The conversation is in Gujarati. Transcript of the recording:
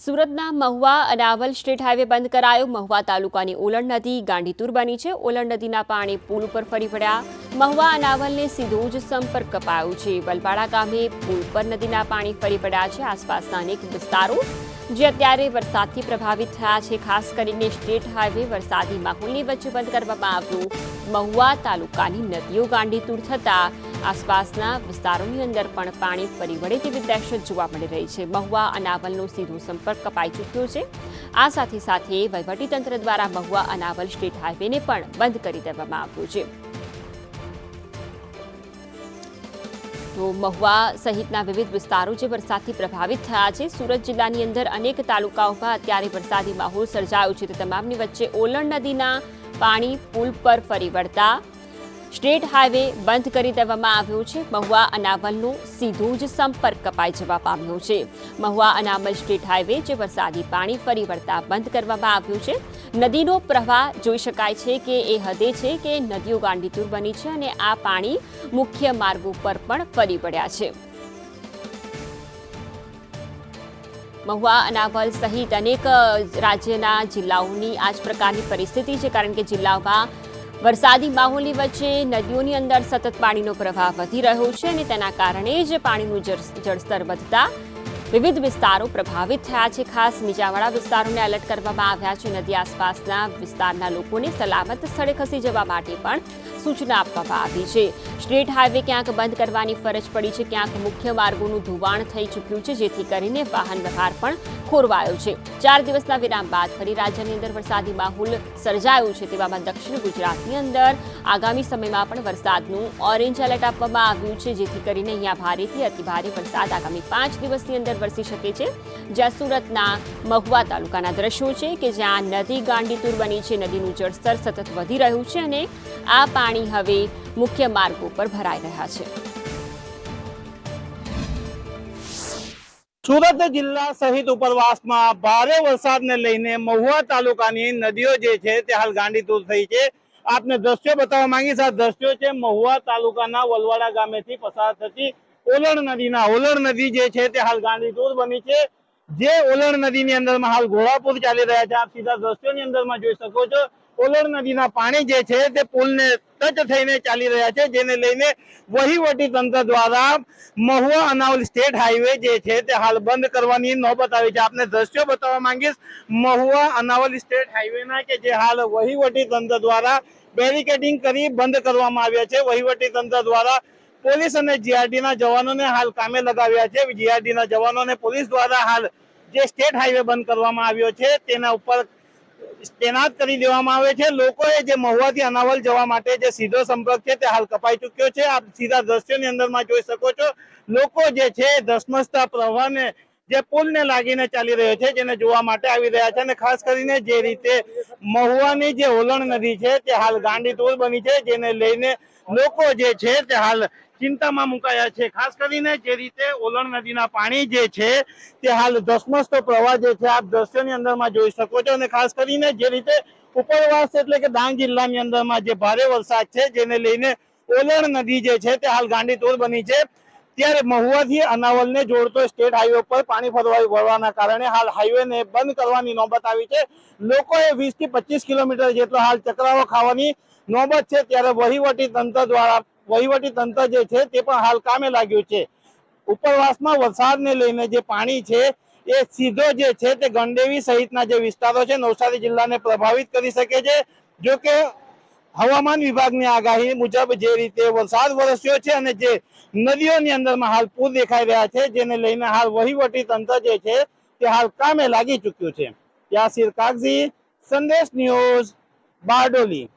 સુરતના મહુવા અનાવલ સ્ટેટ હાઈવે બંધ કરાયો. મહુવા તાલુકાની ઓલણ નદી ગાંડીતુર બની છે. ઓલણ નદીના પાણી પુલ ઉપર ફરી પડ્યા મહુવા અનાવલને સીધો જ સંપર્ક કપાયો છે. વલપાડા ગામે પુલ પર નદીના પાણી ફરી પડ્યા છે. આસપાસના અનેક વિસ્તારો, જે અત્યારે વરસાદથી પ્રભાવિત થયા છે. ખાસ કરીને સ્ટેટ હાઈવે વરસાદી માહોલની વચ્ચે બંધ કરવામાં આવ્યું. મહુવા તાલુકાની નદીઓ ગાંડીતુર થતા આસપાસના વિસ્તારોની અંદર પણ પાણી ફરી વળે તેવી દહેશત જોવા મળી રહી છે. મહુવા અનાવલનો સીધો સંપર્ક કપાઈ ચૂક્યો છે. આ સાથે સાથે વહીવટીતંત્ર દ્વારા મહુવા અનાવલ સ્ટેટ હાઈવેને પણ બંધ કરી દેવામાં આવ્યો છે. તો મહુવા સહિતના વિવિધ વિસ્તારો જે વરસાદથી પ્રભાવિત થયા છે, સુરત જિલ્લાની અંદર અનેક તાલુકાઓમાં અત્યારે વરસાદી માહોલ સર્જાયો છે. તે તમામની વચ્ચે ઓલણ નદીના પાણી પુલ પર ફરી વળતા સ્ટેટ હાઈવે બંધ કરી દેવામાં આવ્યો છે. મહુવા અનાવલનો સીધો જ સંપર્ક કપાઈ જવા પામ્યો છે. મહુવા અનાવલ સ્ટેટ હાઈવે જે વરસાદી પાણી ફરી વળતા બંધ કરવામાં આવ્યું છે. નદીનો પ્રવાહ જોઈ શકાય છે કે એ હદે છે કે નદીઓ ગાંડીતુર બની છે અને આ પાણી મુખ્ય માર્ગો ઉપર પણ ફરી વળ્યા છે. મહુવા અનાવલ સહિત અનેક રાજ્યના જિલ્લાઓની આ જ પ્રકારની પરિસ્થિતિ છે. કારણ કે જિલ્લાઓમાં વરસાદી માહોલી વચ્ચે નદીઓની અંદર સતત પાણીનો પ્રવાહ વધી રહ્યો છે અને તેના કારણે જ પાણીનું જળ- જળસ્તર વધતા વિવિધ વિસ્તારો પ્રભાવિત થયા છે. ખાસ નીચાણવાળા વિસ્તારોને એલર્ટ કરવામાં આવ્યા છે. નદી આસપાસના વિસ્તારના લોકોને સલામત સ્થળે ખસી જવા માટે પણ સૂચના આપવામાં આવી છે. સ્ટેટ હાઈવે ક્યાંક બંધ કરવાની ફરજ પડી છે. ક્યાંક મુખ્ય માર્ગોનું ધોવાણ થઈ ચૂક્યું છે, જેથી કરીને વાહન વ્યવહાર પણ ખોરવાયો છે. ચાર દિવસના વિરામ બાદ ફરી રાજ્યની અંદર વરસાદી માહોલ સર્જાયો છે. તેવામાં દક્ષિણ ગુજરાતની અંદર આગામી સમયમાં પણ વરસાદનું ઓરેન્જ એલર્ટ આપવામાં આવ્યું છે. જેથી કરીને અહીંયા ભારેથી અતિભારે વરસાદ આગામી પાંચ દિવસની અંદર વરસી શકે છે. જ્યાં સુરતના મહુવા તાલુકાના દ્રશ્યો છે કે જ્યાં નદી ગાંડીતુર બની છે. નદીનું જળસ્તર સતત વધી રહ્યું છે અને આ પાણી હવે મુખ્ય માર્ગો પર ભરાઈ રહ્યા છે. સુરત જિલ્લા સહિત ઉપરવાસમાં ભારે વરસાદને લઈને મહુવા તાલુકાની નદીઓ જે છે તે હાલ ગાંડીતુર થઈ છે. આપને દ્રશ્યો બતાવવા માંગીશ. આ દ્રશ્યો છે મહુવા તાલુકાના વલવાડા ગામેથી પસાર થતી ઓલણ નદીના, ઓલણ નદી જે છે તે હાલ ગાંડીતુર બની છે. જે ઓલણ નદીની અંદરમાં હાલ ઘોડાપુર ચાલી રહ્યા છે. આપ સીધા દ્રશ્યોની અંદરમાં જોઈ શકો છો. ઓલણ નદીના પાણી જે છે તે પુલને ટચ થઈને ચાલી રહ્યા છે, જેને લઈને વહીવટી તંત્ર દ્વારા મહુવા અનાવલ સ્ટેટ હાઈવે જે છે તે હાલ બંધ કરવાની નોબત આવી છે. આપને દ્રશ્યો બતાવવા માંગીશ, મહુવા અનાવલ સ્ટેટ હાઈવેના કે જે હાલ વહીવટી તંત્ર દ્વારા બેરિકેડિંગ કરી બંધ કરવામાં આવ્યા છે. વહીવટી તંત્ર દ્વારા પોલીસ અને જીઆરડી ના જવાનોને હાલ કામે લગાવ્યા છે. જીઆરડી ના જવાનો પોલીસ દ્વારા હાલ જે સ્ટેટ હાઈવે બંધ કરવામાં આવ્યો છે, તેના ઉપર તૈનાત કરી દેવામાં આવે છે. લોકોએ જે મહુવાથી અનાવલ જવા માટે જે સીધો સંપર્ક છે, તે હાલ કપાઈ ચુક્યો છે. આપ સીધા દ્રશ્યોની અંદરમાં જોઈ શકો છો. લોકો જે છે, ધસમસતા પ્રવાહને જે પુલને લાગીને ચાલી રહ્યો છે, જેને જોવા માટે આવી રહ્યા છે અને ખાસ કરીને જે રીતે મહુવાની જે ઓલણ નદી છે, તે હાલ ગાંડીતુર બની છે, જેને લઈને લોકો જે છે, તે હાલ ચિંતામાં મુકાયા છે. ખાસ કરીને જે રીતે ઓલણ નદીના પાણી જે છે, તે હાલ ધસમસતો પ્રવાહ જે છે, આપ દ્રશ્યની અંદરમાં જોઈ શકો છો. અને ખાસ કરીને જે રીતે ઉપરવાસ એટલે કે ડાંગ જિલ્લાની અંદરમાં જે ભારે વરસાદ છે, જેને લઈને ઓલણ નદી જે છે, તે હાલ ગાંડીતુર બની છે. ત્યારે મહુવાથી અનાવલને જોડતો સ્ટેટ હાઈવે પર પાણી ફરવાયું. વળવાના કારણે હાલ હાઈવેને બંધ કરવાની નોબત આવી છે. લોકોએ વીસથી પચીસ કિલોમીટર જેટલો હાલ ચક્રાવો ખાવાની નોબત છે. ત્યારે વહીવટી તંત્ર દ્વારા વહીવટી તંત્ર જે છે તે પણ હાલ કામે લાગ્યું છે. ઉપરવાસમાં વરસાદને લઈને જે પાણી છે, એ સીધો જે છે તે ગંડેવી સહિતના જે વિસ્તારો છે, નવસારી જિલ્લાને પ્રભાવિત કરી શકે છે. જો કે હવામાન વિભાગની આગાહી મુજબ જે રીતે વરસાદ વરસ્યો છે અને જે નદીઓની અંદરમાં હાલ પૂર દેખાઈ રહ્યા છે, જેને લઈને હાલ વહીવટી તંત્ર જે છે તે હાલ કામે લાગી ચૂક્યું છે. યાસીર કાગઝી, સંદેશ ન્યૂઝ, બારડોલી.